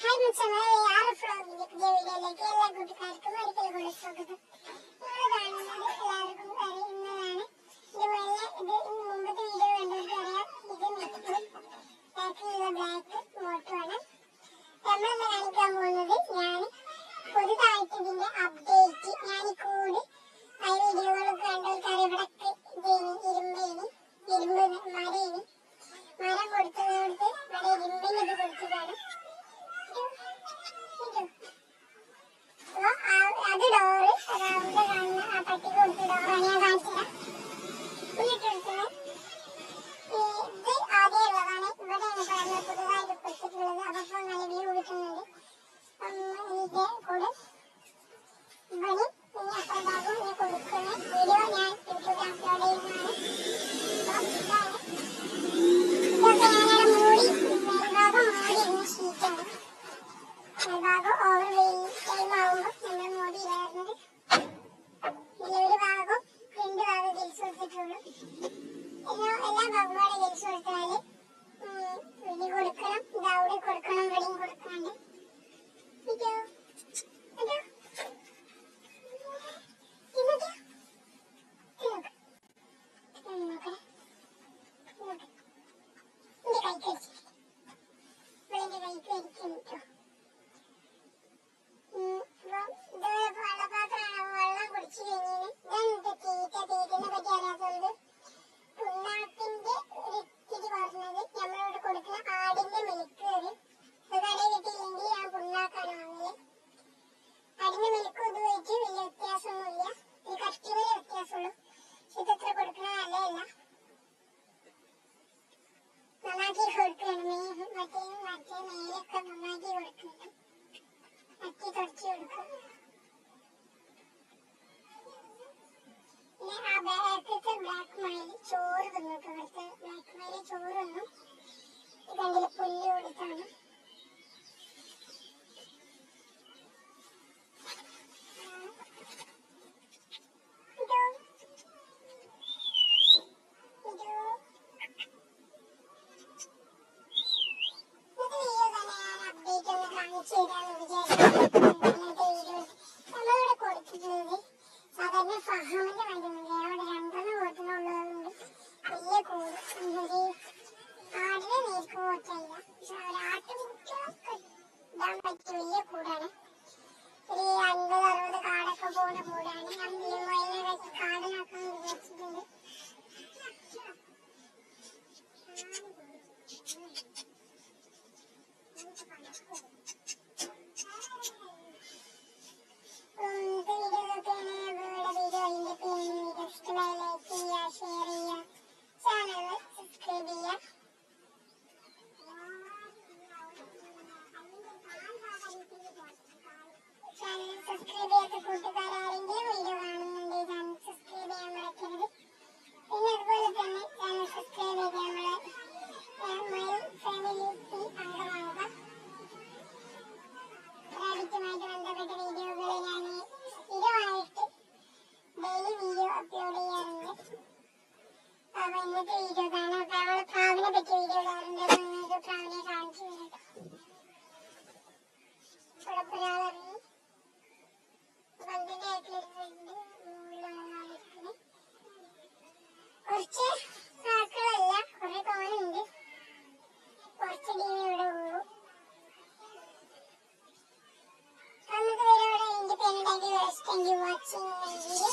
Hi മച്ചമാരെ ആറ് ഫ്ലോറിന്റെ പുതിയ വീഡിയോയിലേക്ക് എല്ലാ സ്വാഗതം നിങ്ങൾ കാണുന്നത് എല്ലാവർക്കും അറിയുന്നതാണ് ഇതുപോലെ ഇത് മുമ്പത്തെ വീഡിയോ കണ്ടവർക്ക് അറിയാം ഇത് മിറ്റും ബാക്കിലുള്ള ബ്ലാക്ക് മോട്ടുമാണ് നമ്മളിന്ന് കാണിക്കാൻ പോകുന്നത് ഞാൻ പുതുതായിട്ട് ഇതിന്റെ അപ്ഡേറ്റ് ഞാൻ ഈ കൂട് ആ വീഡിയോകളൊക്കെ കണ്ടവർക്ക് അറിയാം ഇവിടൊക്കെ ഇതേനി ഇരുമ്പേനി ഇരുമ്പ് മരേനി മരം കൊടുത്തത് കൊടുത്ത് ഇവിടെ ഇരുമ്പിന് ഇത് കൊടുത്തതാണ് അത് ആ പുതുതായിട്ട് കൊടുത്തിട്ടുള്ളത് അപ്പൊ ഇപ്പൊ നല്ല വ്യൂ കിട്ടുന്നുണ്ട് ഇതിന്റെ കൂടെ എല്ലാ ഭാഗങ്ങളും ഗിൽസ് കൊടുത്താൽ കൊടുക്കണം ഇത് അവിടെ കൊടുക്കണം ഇവിടെയും കൊടുക്കാണ്ട് ಅಮ್ಮಾಗಿ ಹುಡ್ಕೊಂಡು ಮತ್ತೆ ಮತ್ತೆ ಮೇಲೆ ಅಕ್ಕ ಅಮ್ಮಾಗಿ ಹುಡ್ಕೊಂಡು ಅಕ್ಕಿ ತೊಡ್ಚಿ ಹುಡ್ಕೊಂಡು ഫഹാമിന്റെ മരുന്നുണ്ട് അവിടെ രണ്ടെണ്ണം കൊടുക്കുന്നുള്ളതുകൊണ്ട് വലിയ കൂടും ആടിനെ നേർക്ക് പോറ്റല്ല പക്ഷെ ഒരു ഇടാൻ പറ്റിയ വലിയ കൂടാണ് ഒരു അൻപത് അറുപത് കാടൊക്കെ പോകുന്ന കൂടാണ് ഞാൻ മയിലിനെ കാടിനാക്കാൻ വിചാരിച്ചിട്ടുണ്ട് ഇന്നത്തെ അപ്പൊ ഇന്നത്തെ വീഡിയോ കാണാം അപ്പൊ അവൾ പ്രാവിനെ പറ്റി വീഡിയോ ഇടാറുണ്ട്. നിങ്ങൾക്ക് പ്രാവിനെ കാണിച്ചു തരാം. ഒരാളിറങ്ങി പന്തിന്റെ ആയിട്ടുള്ള കുറച്ച് ആക്കളല്ല കുറെ തോനുണ്ട് കുറച്ച് ടീം ഇവിടെ ഉള്ളൂ അന്നത്തെ വരെ ഇവിടെ ഇൻഡിപെൻഡന്റ് ആയിട്ട് വാച്ചിങ് വീഡിയോ